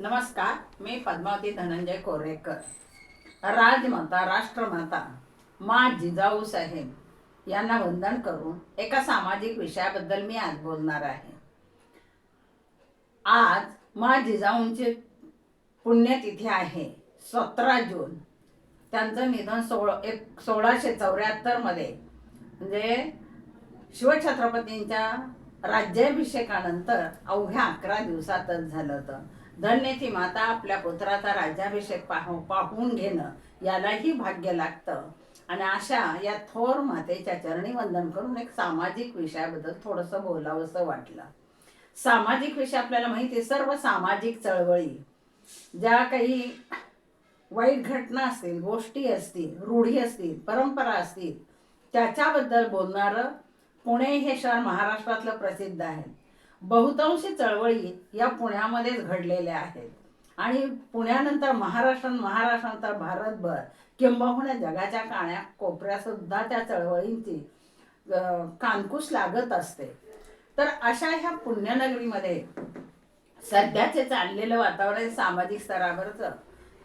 नमस्कार मी पद्मावती धनंजय कोरेकर. राजमाता राष्ट्रमाता मा जिजाऊ साहेब यांना वंदन करून एका सामाजिक विषयाबद्दल मी आज बोलणार आहे. आज मा जिजाऊंची पुण्यतिथी आहे सतरा जून. त्यांचं निधन सोळ एक सोळाशे चौऱ्याहत्तरमध्ये म्हणजे शिवछत्रपतींच्या राज्याभिषेकानंतर अवघ्या अकरा दिवसातच झालं होतं. धन्य ती माता आपल्या पुत्राचा राज्याभिषेक पाहू पाहून घेणं यालाही भाग्य लागतं. आणि अशा या थोर मातेच्या चरणी वंदन करून एक सामाजिक विषयाबद्दल थोडंसं बोलावंसं वाटलं. सामाजिक विषय आपल्याला माहिती आहे सर्व सामाजिक चळवळी. ज्या काही वाईट घटना असतील गोष्टी असतील रूढी असतील परंपरा असतील त्याच्याबद्दल बोलणारं पुणे हे शहर महाराष्ट्रातलं प्रसिद्ध आहे. बहुतांशी चळवळी या पुण्यामध्येच घडलेल्या आहेत. आणि पुण्यानंतर महाराष्ट्र महाराष्ट्रानंतर भारतभर किंबहुना जगाच्या काण्या कोपऱ्यासुद्धा त्या चळवळींची अं, कानकूस लागत असते. तर अशा ह्या पुण्यनगरीमध्ये सध्याचे चाललेलं वातावरण सामाजिक स्तरावरचं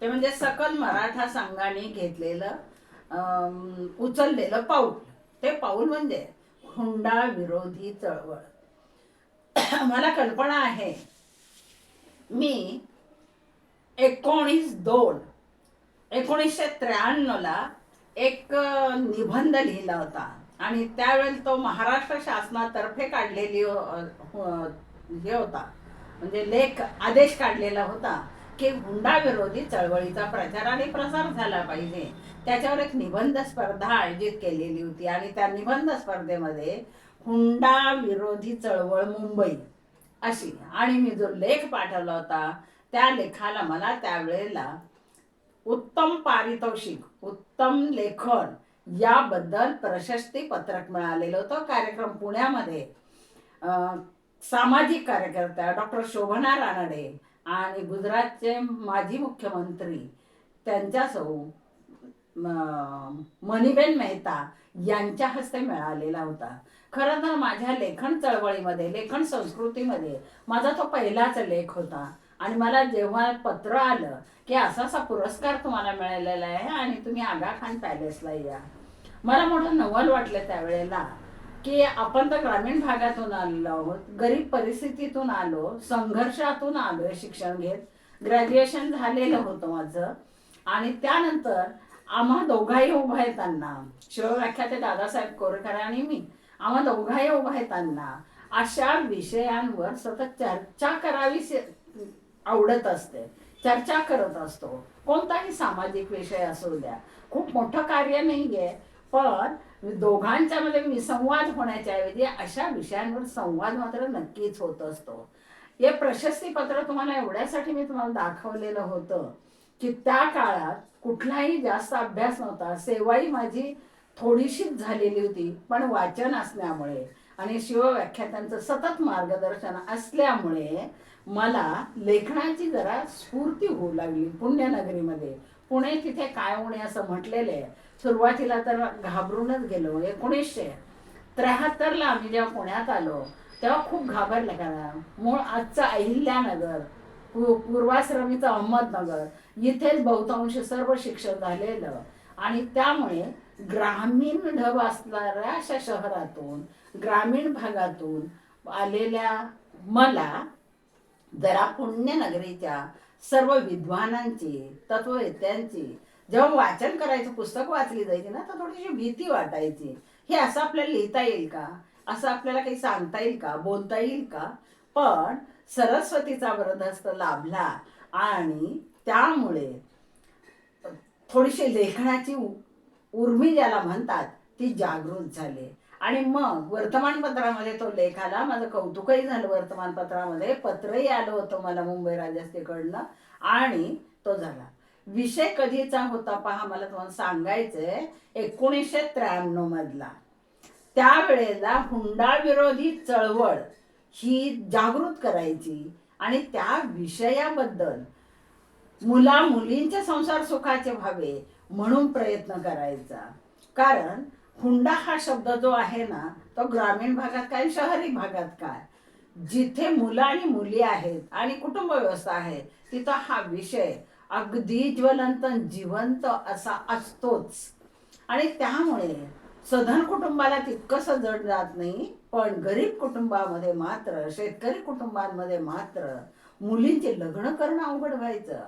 ते म्हणजे सकल मराठा संघाने घेतलेलं उचललेलं पाऊल. ते पाऊल म्हणजे हुंडा विरोधी चळवळ. मला कल्पना आहे. मी एकोणीस दोन एकोणीसशे त्र्याण्णवला एक निबंध लिहिला होता. आणि त्यावेळेला तो महाराष्ट्र शासनातर्फे काढलेली हे होता. म्हणजे लेख आदेश काढलेला होता की हुंडा विरोधी चळवळीचा प्रचार आणि प्रसार झाला पाहिजे. त्याच्यावर एक निबंध स्पर्धा आयोजित केलेली होती आणि त्या निबंध स्पर्धेमध्ये हुंडा विरोधी चळवळ मुंबई. अशी. आणि मी जो लेख पाठवला होता त्या लेखाला मला त्यावेळेला उत्तम पारितोषिक उत्तम लेखन याबद्दल प्रशस्ती पत्रक मिळालेलं होतं. कार्यक्रम पुण्यामध्ये सामाजिक कार्यकर्त्या डॉक्टर शोभना रानडे आणि गुजरातचे माजी मुख्यमंत्री त्यांच्या सौ मणिबेन मेहता यांच्या हस्ते मिळालेला होता. खरं तर माझ्या लेखन चळवळीमध्ये लेखन संस्कृतीमध्ये माझा तो पहिलाच लेख होता. आणि मला जेव्हा पत्र आलं की असा असा पुरस्कार तुम्हाला मिळालेला आहे आणि तुम्ही आगा खान पॅलेसला या. मला मोठं नवल वाटलं त्यावेळेला की आपण तर ग्रामीण भागातून आलेलो आहोत गरीब परिस्थितीतून आलो संघर्षातून आलोय शिक्षण घेत. ग्रॅज्युएशन झालेलं होतं माझं. आणि त्यानंतर आम्हा दोघाही उभा येताना शिवव्याख्याते दादासाहेब कोरकर आणि मी. आम्हा दोघाही उभा येताना अशा विषयांवर सतत चर्चा करावी आवडत असते. चर्चा करत असतो. कोणताही सामाजिक विषय असू द्या. खूप मोठं कार्य नाहीये पण दोघांच्या मध्ये विसंवाद होण्याच्या ऐवजी अशा विषयांवर संवाद मात्र नक्कीच होत असतो. हे प्रशस्ती पत्र तुम्हाला एवढ्यासाठी मी तुम्हाला दाखवलेलं होतं की त्या काळात कुठलाही जास्त अभ्यास नव्हता. सेवाही माझी थोडीशीच झालेली होती पण वाचन असल्यामुळे आणि शिवव्याख्यातांचं सतत मार्गदर्शन असल्यामुळे मला लेखनाची जरा स्फूर्ती होऊ लागली पुण्यनगरीमध्ये. पुणे तिथे काय होणे असं म्हटलेलं आहे सुरुवातीला तर घाबरूनच गेलो एकोणीसशे त्र्याहत्तरला आम्ही जेव्हा पुण्यात आलो तेव्हा खूप घाबरलं कारण मूळ आजचं अहिल्यानगर पूर्वाश्रमीचं अहमदनगर इथेच बहुतांश सर्व शिक्षण झालेलं. आणि त्यामुळे ग्रामीण ढब असणाऱ्या अशा शहरातून ग्रामीण भागातून आलेल्या मला जरा पुण्यनगरीच्या सर्व विद्वानांची तत्ववेत्यांची जेव्हा वाचन करायचं पुस्तक वाचली जायची ना तर थोडीशी भीती वाटायची. हे असं आपल्याला लिहिता येईल का? असं आपल्याला काही सांगता येईल का? बोलता येईल का? पण सरस्वतीचा वरदहस्त लाभला आणि त्यामुळे थोडीशी लेखनाची उर्मी ज्याला म्हणतात ती जागृत झाली. आणि मग वर्तमानपत्रामध्ये तो लेख आला माझं कौतुकही झालं वर्तमानपत्रामध्ये पत्रही आलं होतं मला मुंबई राजस्थेकडनं आणि तो झाला. विषय कधीचा होता पहा मला तुम्हाला सांगायचंय एकोणीसशे त्र्याण्णव मधला त्यावेळेला हुंडा विरोधी चळवळ ही जागृत करायची आणि त्या विषयाबद्दल मुला मुलींचे संसार सुखाचे व्हावे म्हणून प्रयत्न करायचा. कारण हुंडा हा शब्द जो आहे ना तो ग्रामीण भागात काय शहरी भागात काय? जिथे मुलं आणि मुली आहेत आणि कुटुंब व्यवस्था आहे तिथं हा विषय अगदी ज्वलंत जिवंत असा असतोच. आणि त्यामुळे सधन कुटुंबाला तितकंसं जड जात नाही पण गरीब कुटुंबामध्ये मात्र शेतकरी कुटुंबांमध्ये मात्र मुलींचे लग्न करणं अवघड व्हायचं.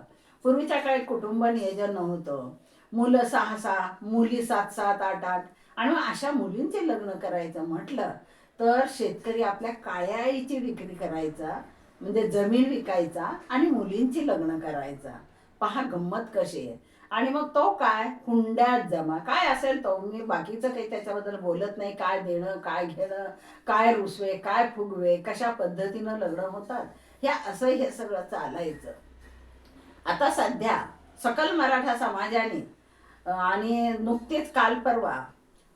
पूर्वीच्या काळी कुटुंब नियोजन नव्हतं. मुलं सहा सहा मुली सात सात आठ आठ. आणि अशा मुलींचे लग्न करायचं म्हटलं तर शेतकरी आपल्या काळ्या आईची विक्री करायचा म्हणजे जमीन विकायचा आणि मुलींची लग्न करायचा. पहा गंमत कशी आहे. आणि मग तो काय? हुंड्यात जमा. काय असेल तो? मी बाकीचं काही त्याच्याबद्दल बोलत नाही. काय देणं काय घेणं काय रुसवे काय फुगवे कशा पद्धतीनं लग्न होतात? हे असं हे सगळं चालायचं. आता सध्या सकल मराठा समाजाने आणि नुकतीच काल परवा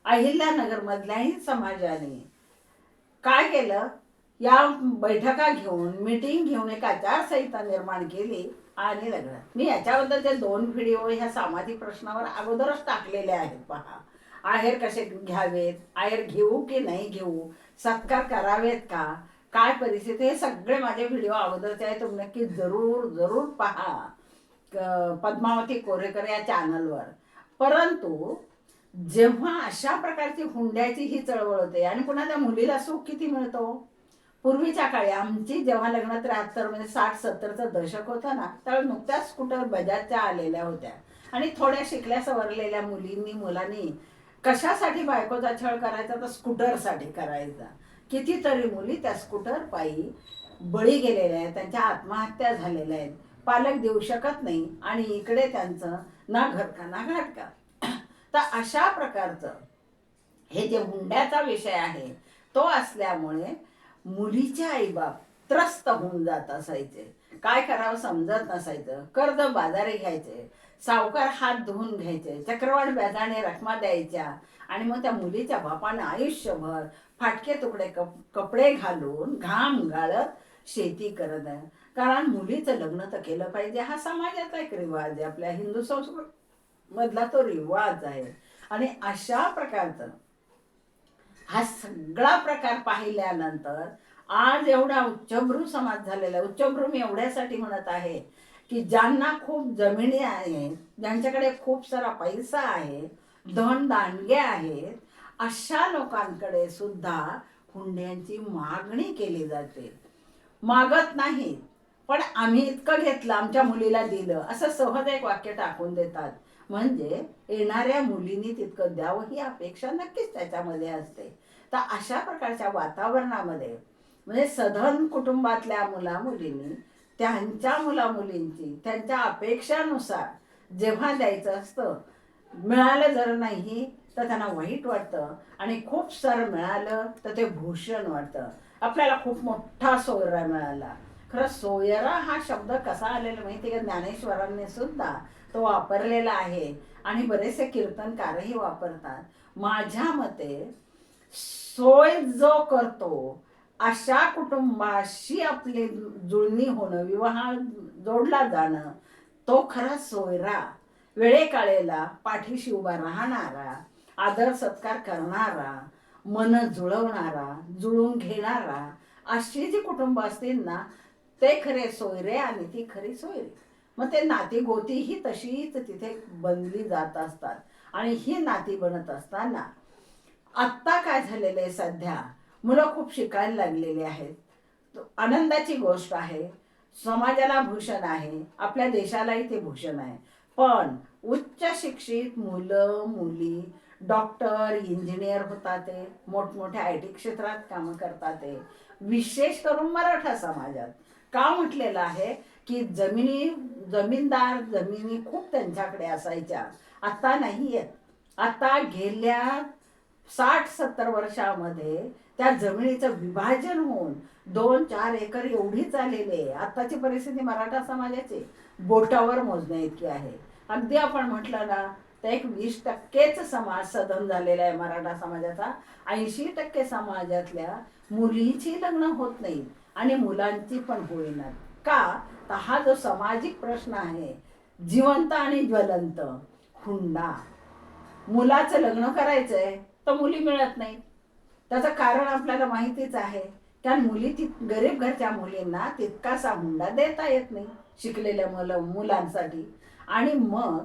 अहिल्यानगरमधल्याही समाजाने काय केलं? या बैठका घेऊन मीटिंग घेऊन एक आचारसंहिता निर्माण केली आणि लग्न मी याच्याबद्दल याच्याबद्दलचे दोन व्हिडिओ ह्या सामाजिक प्रश्नावर अगोदरच टाकलेले आहेत पहा. आहेर कसे घ्यावेत? आहेर घेऊ की नाही घेऊ? सत्कार करावेत का? काय परिस्थिती? हे सगळे माझे व्हिडिओ अगोदरचे आहेत. तुम्ही नक्की जरूर जरूर पहा. पद्मावती कोरेकर या चॅनलवर परंतु जेव्हा अशा प्रकारची हुंड्याची ही चळवळ होते आणि पुन्हा त्या मुलीला सुख किती मिळतो? पूर्वीच्या काळी आमची जेव्हा लग्न त्र्याहत्तर म्हणजे साठ सत्तरचं दशक होतं ना त्यावेळी नुकत्याच स्कूटर बजाजच्या आलेल्या होत्या. आणि थोड्या शिकल्या सवरलेल्या मुलींनी मुलांनी कशासाठी बायकोचा छळ करायचा तर स्कूटरसाठी करायचा. कितीतरी मुली त्या स्कूटर पायी बळी गेलेल्या आहेत त्यांच्या आत्महत्या झालेल्या आहेत. पालक देऊ शकत नाही आणि इकडे त्यांचं ना घरका ना घाटका तर अशा प्रकारचं हे जे हुंड्याचा विषय आहे तो असल्यामुळे मुलीचे आईबाप त्रस्त होऊन जात असायचे. काय करावं समजत नसायचं. कर्ज बाजारी घ्यायचे. सावकार हात धुवून घ्यायचे. चक्रवाढ व्याजाने रकमा द्यायच्या. आणि मग त्या मुलीच्या बापानं आयुष्यभर फाटके तुकडे कप कपडे घालून घाम गाळत शेती करत आहे. कारण मुलीचं लग्न तर केलं पाहिजे. हा समाजाचा एक रिवाज आहे. आपल्या हिंदू संस्कृत मधला तो रिवाज आहे. आणि अशा प्रकारचं हा सगळा प्रकार पाहिल्यानंतर आज एवढा उच्चभ्रू समाज झालेला आहे. उच्चभ्रू मी एवढ्यासाठी म्हणत आहे की ज्यांना खूप जमिनी आहेत ज्यांच्याकडे खूप सारा पैसा आहे धन दांडगे आहेत अशा लोकांकडे सुद्धा हुंड्यांची मागणी केली जाते. मागत नाहीत. पण आम्ही इतकं घेतलं आमच्या मुलीला दिलं. असं सहज एक वाक्य टाकून देतात. म्हणजे येणाऱ्या मुलींनी तितकं द्यावं ही अपेक्षा नक्कीच त्याच्यामध्ये असते. तर अशा प्रकारच्या वातावरणामध्ये म्हणजे सधन कुटुंबातल्या मुला मुलींनी त्यांच्या मुला मुलींची त्यांच्या अपेक्षानुसार जेव्हा द्यायचं असतं मिळालं जर नाही तर त्यांना वाईट वाटतं. आणि खूप सारं मिळालं तर ते भूषण वाटतं. आपल्याला खूप मोठा सोयरा मिळाला. खरं सोयरा हा शब्द कसा आलेला माहिती का? ज्ञानेश्वरांनी सुद्धा तो वापरलेला आहे. आणि बरेचसे कीर्तनकारही वापरतात. माझ्या मते सोय जो करतो अशा कुटुंबाशी आपली जुळणी होणं विवाह जोडला जाणं तो खरा सोयरा वेळेकाळेला पाठीशी उभा राहणारा आदर सत्कार करणारा मन जुळवणारा जुळून घेणारा अशी जी कुटुंब असतील ना ते खरे सोयरे आणि ती खरी सोयरे. मग ते नाती गोती ही तशीच तिथे बनली जात असतात. आणि ही नाती बनत असताना आत्ता काय झालेलं आहे सध्या? मुलं खूप शिकायला लागलेली आहेत. आनंदाची गोष्ट आहे. समाजाला भूषण आहे. आपल्या देशालाही ते भूषण आहे. पण उच्च शिक्षित मुलं मुली डॉक्टर इंजिनियर होतात ते. मोठमोठ्या आय टी क्षेत्रात कामं करतात ते. विशेष करून मराठा समाजात. का म्हटलेलं आहे की जमिनी जमीनदार जमिनी खूप त्यांच्याकडे असायच्या. आता नाही आहेत आता गेल्या साठ सत्तर वर्षामध्ये त्या जमिनीचं विभाजन होऊन दोन चार एकर एवढी चाललेली आहे. आताची परिस्थिती मराठा समाजाची बोटावर मोजण्या इतकी आहे. अगदी आपण म्हटलं ना तर एक वीस टक्केच समाज सदन झालेला आहे मराठा समाजाचा. ऐंशी टक्के समाजातल्या मुलीची लग्न होत नाही. आणि मुलांची पण होईनात का? तर हा जो सामाजिक प्रश्न आहे जिवंत आणि ज्वलंत हुंडा. मुलाचं लग्न करायचंय तर मुली मिळत नाही. त्याचं कारण आपल्याला माहितीच आहे. कारण मुली ती गरीब घरच्या मुलींना तितकासा हुंडा देता येत नाही शिकलेल्या मुलं मुलांसाठी. आणि मग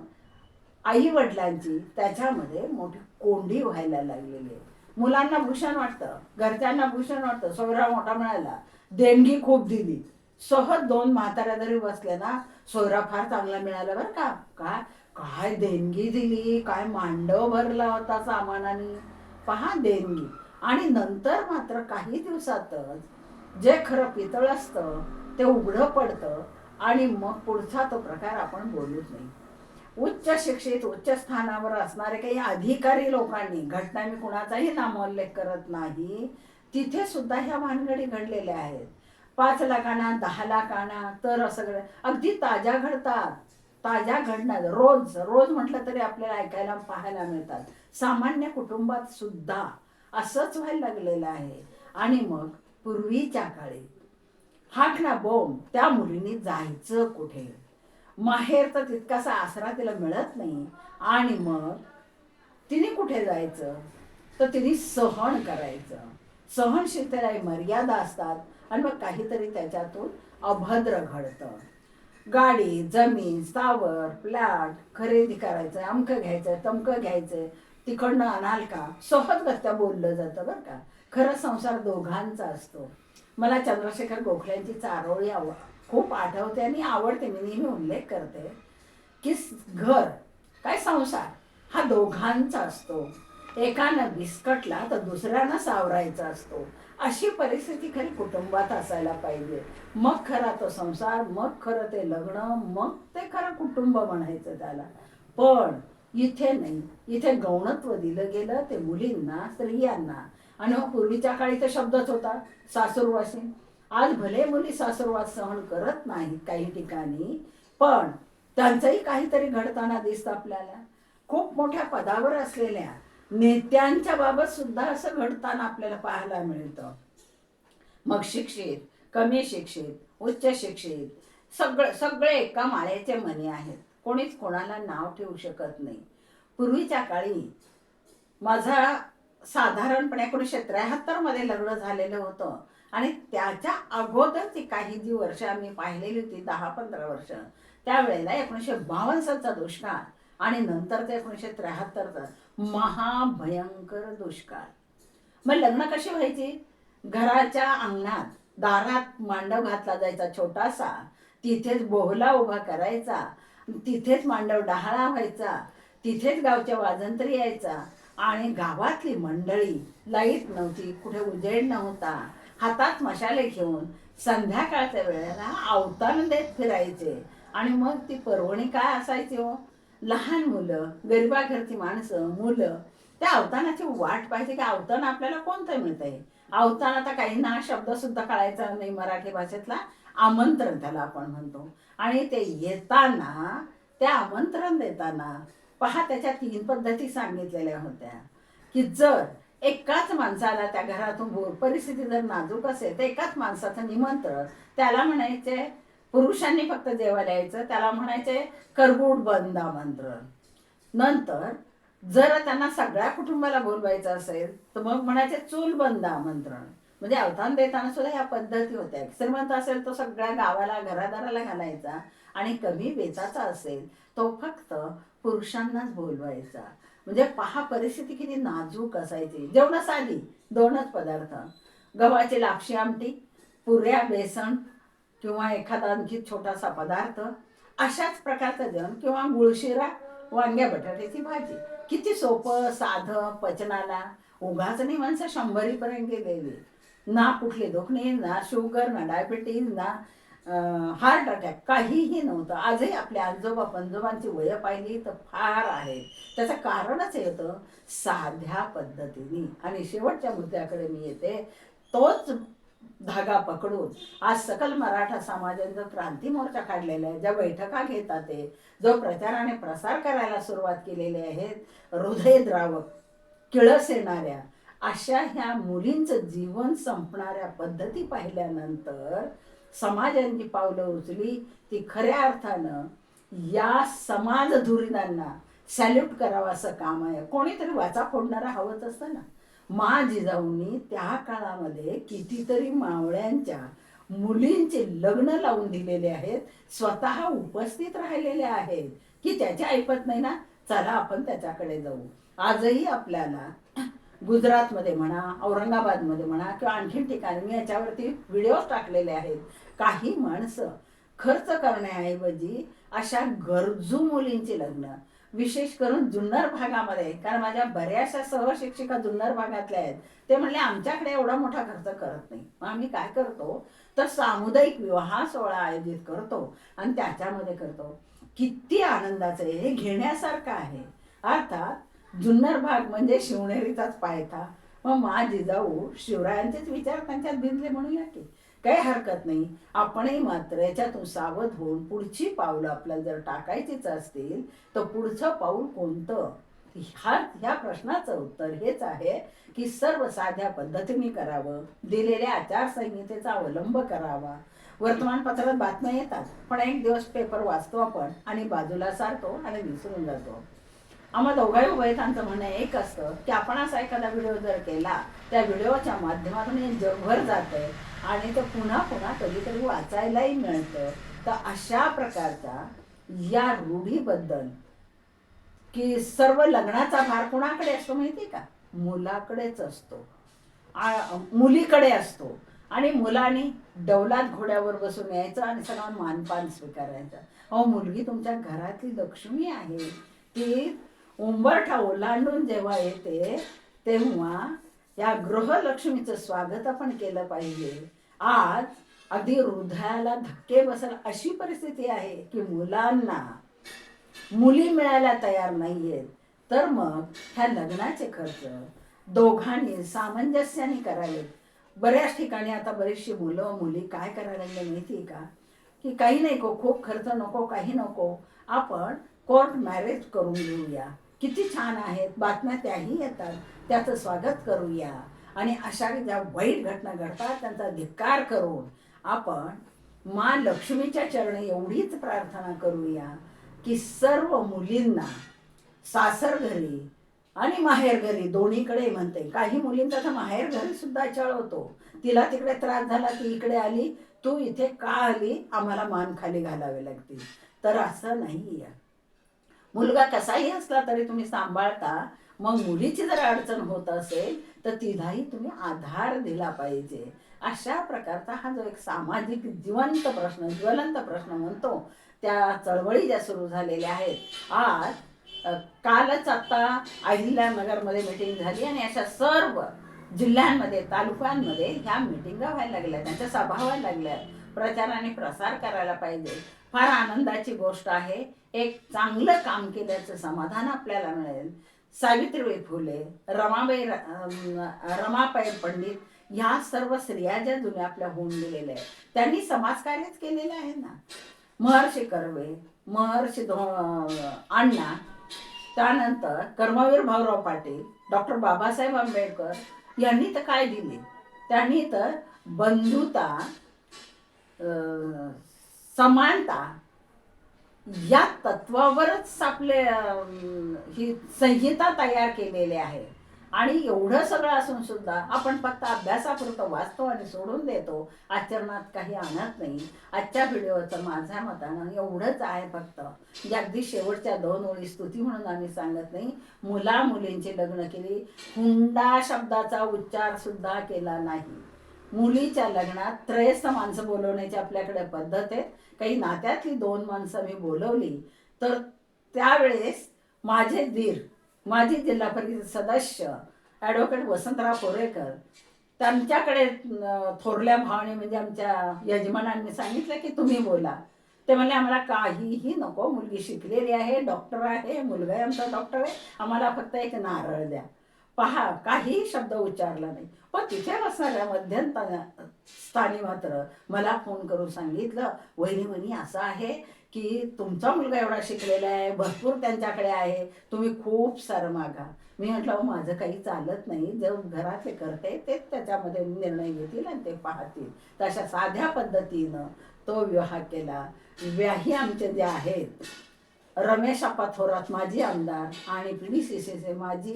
आई वडिलांची त्याच्यामध्ये मोठी कोंडी व्हायला लागलेली आहे. मुलांना भूषण वाटतं घरच्यांना भूषण वाटतं सोयरा मोठा मिळाला देणगी खूप दिली. सहज दोन म्हाताऱ्या जरी बसल्या ना सोयरा फार चांगला मिळाला बरं का. काय काय देणगी दिली काय मांडव भरला होता सामानाने. पहा देणगी. आणि नंतर मात्र काही दिवसातच जे खरं पितळ असतं ते उघडं पडतं आणि मग पुढचा तो प्रकार आपण बोलूच नाही. उच्च शिक्षित उच्च स्थानावर असणारे काही अधिकारी लोकांनी घटना मी कुणाचाही नामोल्लेख करत नाही तिथे सुद्धा ह्या भानगडी घडलेल्या आहेत. पाच लाखांना दहा लाखांना तर असं घड अगदी ताज्या घडतात. ताज्या घडणार. रोज रोज म्हटलं तरी आपल्याला ऐकायला पाहायला मिळतात. सामान्य कुटुंबात सुद्धा असंच व्हायला लागलेलं आहे. आणि मग पूर्वीच्या काळी हाक बोंब त्या मुलीने जायचं कुठे? माहेर तर तितकासा आसरा तिला मिळत नाही. आणि मग तिने कुठे जायचं? तर तिने सहन करायचं. सहनशीलतेला मर्यादा असतात आणि मग काहीतरी त्याच्यातून अभद्र घडतं. गाडी जमीन स्थावर फ्लॅट खरेदी करायचं अमकं घ्यायचं तमकं घ्यायचं तिकडनं आणाल का? सहजगत्या बोललं जातं बरं का. खरं संसार दोघांचा असतो. मला चंद्रशेखर गोखल्यांची चारोळी आव खूप आठवते आणि आवडते. मी नेहमी उल्लेख करते. की घर काय संसार हा दोघांचा असतो. एकानं बिस्कटला तर दुसऱ्यानं सावरायचा असतो. अशी परिस्थिती खरी कुटुंबात असायला पाहिजे. मग खरा तो संसार मग खरं ते लग्न मग ते खरं कुटुंब म्हणायचं त्याला. पण इथे नाही. इथे गौणत्व दिलं गेलं ते मुलींना स्त्रियांना. आणि मग पूर्वीच्या काळी तर शब्दच होता सासूरवासी. आज भले मुली सासूरवास सहन करत नाहीत काही ठिकाणी पण त्यांचंही काहीतरी घडताना दिसतं आपल्याला. खूप मोठ्या पदावर असलेल्या नेत्यांच्या बाबत सुद्धा असं घडताना आपल्याला पाहायला मिळतं. मग शिक्षित कमी शिक्षित उच्च शिक्षित सगळं सगळे एका माळ्याचे मने आहेत. कोणीच कोणाला नाव ठेवू शकत नाही. पूर्वीच्या काळी माझा साधारणपणे एकोणीसशे त्र्याहत्तरमध्ये लग्न झालेलं होतं. आणि त्याच्या अगोदरची काही जी वर्ष आम्ही पाहिलेली होती दहा पंधरा वर्ष त्यावेळेला एकोणीसशे बावन्नचा दुष्काळ आणि ते एकोणीसशे त्र्याहत्तरचा महाभयंकर दुष्काळ. मग लग्न कशी व्हायची? घराच्या अंगणात दारात मांडव घातला जायचा छोटासा तिथेच बोहला उभा करायचा तिथेच मांडव डहाळा व्हायचा तिथेच गावच्या वाजंत्री यायचा आणि गावातली मंडळी लाइट नव्हती कुठे उजेड नव्हता हातात मशाले घेऊन संध्याकाळच्या वेळेला अवतान देत फिरायचे. आणि मग ती पर्वणी काय असायची हो? लहान मुलं गरिबा घरची माणसं मुलं त्या अवतानाची वाट पाहिजे की अवतान आपल्याला कोणतं मिळतंय? अवतान आता काहींना शब्द सुद्धा कळायचा नाही मराठी भाषेतला. आमंत्रण त्याला आपण म्हणतो. आणि ते येताना त्या आमंत्रण देताना पहा त्याच्या तीन पद्धती सांगितलेल्या होत्या. की जर एकाच माणसाला त्या घरातून परिस्थिती जर नाजूक असेल तर एकाच माणसाचं निमंत्रण त्याला म्हणायचे पुरुषांनी फक्त जेवायला यायचं त्याला म्हणायचे करगुड बंद आमंत्रण नंतर जर त्यांना सगळ्या कुटुंबाला बोलवायचं असेल तर मग म्हणायचे चूल बंद आमंत्रण म्हणजे अवधान देताना सुद्धा ह्या पद्धती होत्या. श्रीमंत असेल तो सगळ्या गावाला घरादाराला घालायचा आणि कमी बेचाचा असेल तो फक्त पुरुषांनाच बोलवायचा. म्हणजे पहा परिस्थिती किती नाजूक असायची. जेवण आली दोनच पदार्थ. गव्हाची लापशी आमटी पुऱ्या बेसन किंवा एखादा आणखी छोटासा पदार्थ अशाच प्रकारचं जेवण किंवा गुळशिरा वांग्या बटाट्याची भाजी. किती सोपं साधं पचनाला. उगाच नाही माणसं शंभरीपर्यंत गेलेली. ना कुठली दुखणी ना शुगर ना डायबिटीज ना हार्ट अटॅक काहीही नव्हतं. आजही आपल्या आजोबा पंजोबांची वय पाहिली तर फार आहे. त्याचं कारणच येतं साध्या पद्धतीने. आणि शेवटच्या मुद्द्याकडे मी येते तोच धागा पकडून. आज सकल मराठा समाजाने जो क्रांती मोर्चा काढलेला आहे. ज्या बैठका घेतात ते जो प्रचाराने प्रसार करायला सुरुवात केलेली आहेत हृदयद्रावक किळस येणाऱ्या अशा ह्या मुलींचं जीवन संपणाऱ्या पद्धती पाहिल्यानंतर समाजांची पावलं उचली ती खऱ्या अर्थानं या समाज धुरीणांना सॅल्यूट करावं असं काम आहे. कोणीतरी वाचा फोडणारा हवंच असतं ना. मा जिजाऊंनी त्या काळामध्ये कितीतरी मावळ्यांच्या मुलींचे लग्न लावून दिलेले आहेत स्वतः उपस्थित राहिलेले आहेत. की त्याचे ऐकत नाही ना? चला आपण त्याच्याकडे जाऊ. आजही आपल्याला गुजरातमध्ये म्हणा औरंगाबादमध्ये म्हणा किंवा आणखीन ठिकाणी मी याच्यावरती व्हिडिओ टाकलेले आहेत. काही माणसं खर्च करण्याऐवजी अशा गरजू मुलींची लग्न विशेष करून जुन्नर भागामध्ये कारण माझ्या बऱ्याचशा सहशिक्षिका जुन्नर भागातल्या आहेत. ते म्हणले आमच्याकडे एवढा मोठा खर्च करत नाही. मग आम्ही काय करतो? तर सामुदायिक विवाह सोहळा आयोजित करतो आणि त्याच्यामध्ये करतो. किती आनंदाचं आहे. हे घेण्यासारखं आहे. अर्थात जुन्नर भाग म्हणजे शिवनेरीचाच पायथा. मग मा जिजाऊ शिवरायांचेच विचार त्यांच्यात भिनले म्हणूया की. काही हरकत नाही. आपणही मात्र याच्यातून सावध होऊन पुढची पावलं आपल्याला जर टाकायचीच असतील तर पुढचं पाऊल कोणतं? ह्या ह्या प्रश्नाचं उत्तर हेच आहे की सर्व साध्या पद्धतीने करावं. दिलेल्या आचारसंहितेचा अवलंब करावा. वर्तमानपत्रात बातम्या येतात पण एक दिवस पेपर वाचतो आपण आणि बाजूला सारतो आणि विसरून जातो. आम्हाला दोघाही उभयतांचं म्हणणं एक असतं की आपण असा एखादा व्हिडिओ जर केला त्या व्हिडिओच्या माध्यमातून हे जगभर जातंय आणि ते पुन्हा पुन्हा कधीतरी वाचायलाही मिळतं. तर अशा प्रकारचा या रूढीबद्दल की सर्व लग्नाचा भार कुणाकडे असतो माहिती का? मुलाकडेच असतो. मुलीकडे असतो. आणि मुलाने डौलात घोड्यावर बसून यायचं आणि सगळं मानपान स्वीकारायचं. अहो मुलगी तुमच्या घरातली लक्ष्मी आहे. ती उंबरठा ओलांडून जेव्हा येते तेव्हा या गृहलक्ष्मीचं स्वागत आपण केलं पाहिजे. आज अगदी हृदयाला धक्के बसल अशी परिस्थिती आहे की मुलांना मुली मिळायला तयार नाहीयेत. तर मग ह्या लग्नाचे खर्च दोघांनी सामंजस्याने करावेत बऱ्याच ठिकाणी आता बरीचशी मुलं मुली काय करायला लागले माहिती का? की काही नाही को खूप खर्च नको काही नको. आपण कोर्ट मॅरेज करून घेऊया. किती छान आहेत. बातम्या त्याही येतात. त्याचं स्वागत करूया. आणि अशा ज्या वाईट घटना घडतात त्यांचा धिक्कार करून आपण मा लक्ष्मीच्या चरणी एवढीच प्रार्थना करूया की सर्व मुलींना सासर घरी आणि माहेर घरी दोन्हीकडे म्हणते. काही मुलींचा तर माहेर घरी सुद्धा छळ होतो. तिला तिकडे त्रास झाला ती इकडे आली तू इथे का आली? आम्हाला मान खाली घालावे लागतील. तर असं नाही आहे मुलगा कसाही असला तरी तुम्ही सांभाळता. मग मुलीची जर अडचण होत असेल तर तिलाही तुम्ही आधार दिला पाहिजे. अशा प्रकारचा हा जो एक सामाजिक जिवंत प्रश्न ज्वलंत प्रश्न म्हणतो त्या चळवळी ज्या सुरू झालेल्या आहेत. आज कालच आता अहिल्यानगरमध्ये मिटिंग झाली आणि अशा सर्व जिल्ह्यांमध्ये तालुक्यांमध्ये ह्या मिटिंगा व्हायला लागल्या त्यांच्या सभा व्हायला लागल्या. प्रचार आणि प्रसार करायला पाहिजे. फार आनंदाची गोष्ट आहे. एक चांगलं काम केल्याचं समाधान आपल्याला मिळेल. सावित्रीबाई फुले रमाबाई रमाबाई पंडित ह्या सर्व स्त्रिया ज्या जुन्या आपल्या होऊन गेलेल्या आहेत त्यांनी समाजकार्यच केलेलं आहे ना? महर्षी कर्वे महर्षी धो अण्णा त्यानंतर कर्मवीर भाऊराव पाटील डॉक्टर बाबासाहेब आंबेडकर यांनी तर काय दिले? त्यांनी तर बंधुता समानता या तत्वावरच आपले ही संहिता तयार केलेली आहे. आणि एवढं सगळं असून सुद्धा आपण फक्त अभ्यासापुरतं वाचतो आणि सोडून देतो. आचरणात काही आणत नाही. आजच्या व्हिडिओचं माझ्या मतानं एवढंच आहे फक्त. म्हणजे अगदी शेवटच्या दोन ओळी स्तुती म्हणून आम्ही सांगत नाही. मुला मुलींची लग्न केली. हुंडा शब्दाचा उच्चार सुद्धा केला नाही. मुलीच्या लग्नात त्रयस्थ माणसं बोलवण्याची आपल्याकडे पद्धत आहे. काही नात्यातली दोन माणसं मी बोलवली तर त्यावेळेस माझे धीर माजी जिल्हा परिषद सदस्य ॲडव्होकेट वसंतराव कोरेकर त्यांच्याकडे थोरल्या भावाने म्हणजे आमच्या यजमानांनी सांगितलं की तुम्ही बोला. ते म्हणले आम्हाला काहीही नको मुलगी शिकलेली आहे डॉक्टर आहे मुलगा आमचा डॉक्टर आहे आम्हाला फक्त एक नारळ द्या. पहा काही शब्द उच्चारला नाही. पण तिथे बसणाऱ्या मध्यंत स्थानी मात्र मला फोन करून सांगितलं वहिनी वहिनी असं आहे की तुमचा मुलगा एवढा शिकलेला आहे भरपूर त्यांच्याकडे आहे तुम्ही खूप सारं मागा. मी म्हटलं माझं काही चालत नाही जे घरातले करते तेच त्याच्यामध्ये निर्णय घेतील आणि ते पाहतील. तशा साध्या पद्धतीनं तो विवाह केला. व्याही आमचे जे आहेत रमेश अपाथोरात माजी आमदार आणि पी डी सी सीचे माजी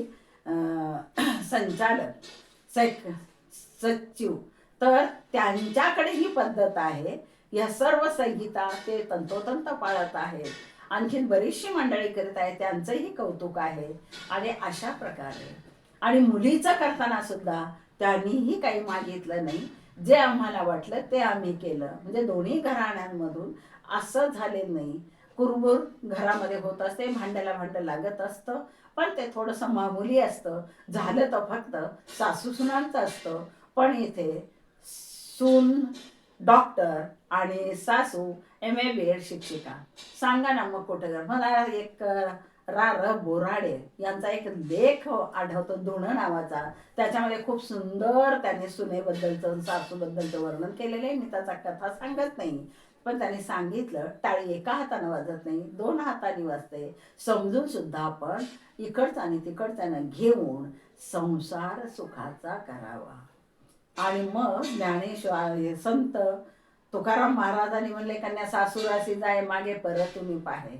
संचालक सैक सचिव. तर त्यांच्याकडे ही पद्धत आहे. या सर्व संहिता ते तंतोतंत पाळत आहेत. आणखीन बरीचशी मंडळी करीत आहेत. त्यांचंही कौतुक आहे. आणि अशा प्रकारे. आणि मुलीचं करताना सुद्धा त्यांनीही काही मागितलं नाही. जे आम्हाला वाटलं ते आम्ही केलं. म्हणजे दोन्ही घराण्यांमधून असं झालेलं नाही. कुरबुर घरामध्ये होत असते भांड्याला भांडं लागत असतं पण ते थोडंसं मामुली असतं. झालं तर फक्त सासू सुनांचं असतं. पण इथे सून डॉक्टर आणि सासू एम ए बी एड शिक्षिका. सांगा ना मग कुठे जर मला एक रा र बोराडे यांचा एक लेख आढळतो धुणं नावाचा. त्याच्यामध्ये खूप सुंदर त्यांनी सुनेबद्दलचं सासूबद्दलचं वर्णन केलेलं आहे. मी त्याचा कथा सांगत नाही. पण त्याने सांगितलं टाळी एका हातानं वाजत नाही दोन हाताने वाजते. समजून सुद्धा आपण इकडचा आणि तिकडच्यानं घेऊन संसार सुखाचा करावा. आणि मग ज्ञानेश्वर संत तुकाराम महाराजांनी म्हणले कन्या सासूराशी जाय मागे परत तुम्ही पाहे.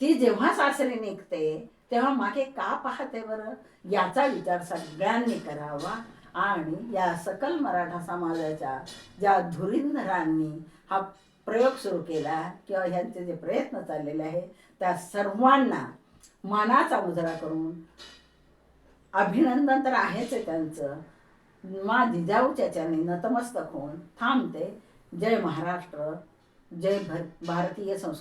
ती जेव्हा सासरी निघते तेव्हा मागे का पाहते बरं? याचा विचार सगळ्यांनी करावा. आणि या सकल मराठा समाजाच्या ज्या धुरींधरांनी हा प्रयोग सुरू केला किंवा ह्यांचे जे प्रयत्न चाललेले आहे त्या सर्वांना मानाचा मुजरा करून अभिनंदन तर आहेच आहे त्यांचं. मा जिजाऊच्याच्याने नतमस्तक होऊन थांबते. जय महाराष्ट्र जय भर भारतीय संस्कृती.